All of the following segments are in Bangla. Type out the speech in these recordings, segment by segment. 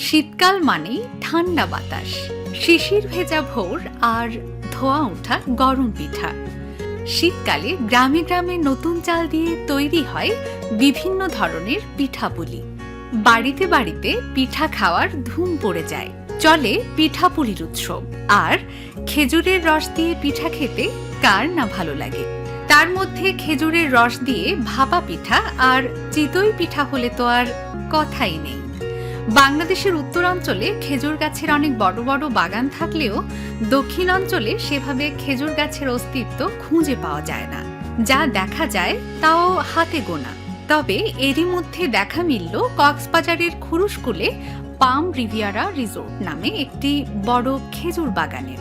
শীতকাল মানেই ঠান্ডা বাতাস। শিশির ভেজা ভোর আর ধোয়া ওঠা গরম পিঠা। শীতকালে গ্রামে গ্রামে নতুন চাল দিয়ে তৈরি হয় বিভিন্ন ধরনের পিঠাপুলি। বাড়িতে বাড়িতে পিঠা খাওয়ার ধুম পড়ে যায়। চলে পিঠাপুলির উৎসব। আর খেজুরের রস দিয়ে পিঠা খেতে কার না ভালো লাগে? তার মধ্যে খেজুরের রস দিয়ে ভাপা পিঠা আর চিতই পিঠা হলে তো আর কথাই নেই। বাংলাদেশের উত্তরাঞ্চলে খেজুর গাছের অনেক বড় বড় বাগান থাকলেও দক্ষিণ অঞ্চলে সেভাবে খেজুর গাছের অস্তিত্ব খুঁজে পাওয়া যায় না। যা দেখা যায় তাও হাতে গোনা। তবে এরই মধ্যে দেখা মিলল কক্সবাজারের খুরুশকুলে পাম রিভিয়ারা রিসোর্ট নামে একটি বড় খেজুর বাগানের,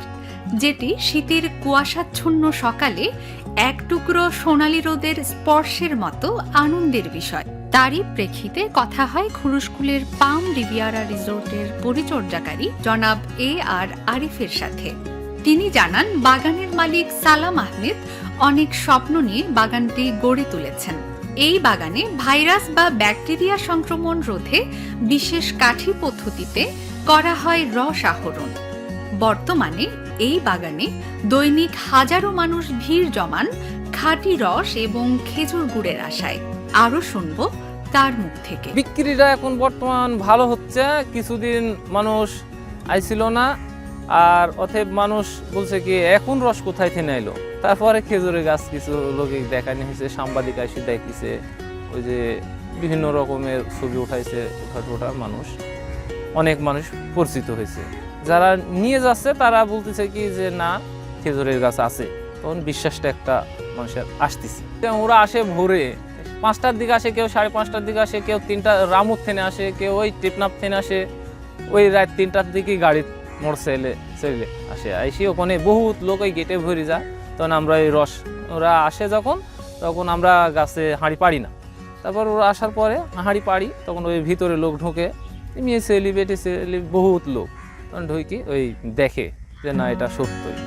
যেটি শীতের কুয়াশাচ্ছন্ন সকালে এক টুকরো সোনালি রোদের স্পর্শের মতো আনন্দের বিষয়। তারই প্রেক্ষিতে কথা হয় খুরুশকুলের পাম রিভিয়ারা রিসোর্টের পরিচর্যাকারী জনাব এ আর আরিফের সাথে। তিনি জানান, বাগানের মালিক সালাম আহমেদ অনেক স্বপ্ন নিয়ে বাগানটি গড়ে তুলেছেন। এই বাগানে ভাইরাস বা ব্যাকটেরিয়া সংক্রমণ রোধে বিশেষ কাঠি পদ্ধতিতে করা হয় রস আহরণ। বর্তমানে এই বাগানে দৈনিক হাজারো মানুষ ভিড় জমান খাঁটি রস এবং খেজুর গুড়ের আশায়। আরও শুনব তার মুখ থেকে। বিক্রিটা এখন বর্তমান ভালো হচ্ছে, কিছুদিন মানুষ আইছিল না, আর অথব মানুষ বলছে কি, এখন রস কোথায় থেকে এলো তারপরে খেজুরের গাছ কিছু লোকে দেখানি হয়েছে সাংবাদিক এসে দেখিছে, ওই যে বিভিন্ন রকমের ছবি উঠাইছে ওঠা টোঠা মানুষ, অনেক মানুষ পরিচিত হয়েছে। যারা নিয়ে যাচ্ছে, তারা বলতেছে কি যে, না, খেজুরের গাছ আছে। তখন বিশ্বাসটা একটা মানুষের আসতেছে। ওরা আসে ভোরে পাঁচটার দিকে আসে, কেউ সাড়ে পাঁচটার দিকে আসে, কেউ তিনটা, রামুর থেনে আসে, কেউ ওই টেপনাপ থেনে আসে, ওই রাত তিনটার দিকেই গাড়ি সেলে সেলে আসে। আইসি ওখানে বহুত লোক ওই গেটে ভরে যায়, তখন আমরা ওই রস, ওরা আসে যখন, তখন আমরা গাছে হাঁড়ি পাড়ি না। তারপর ওরা আসার পরে হাঁড়ি পাড়ি, তখন ওই ভিতরে লোক ঢোকে মেয়ে সেলি বেটে সেলি বহুত লোক। তখন ঢুকি ওই দেখে যে না, এটা সত্যই।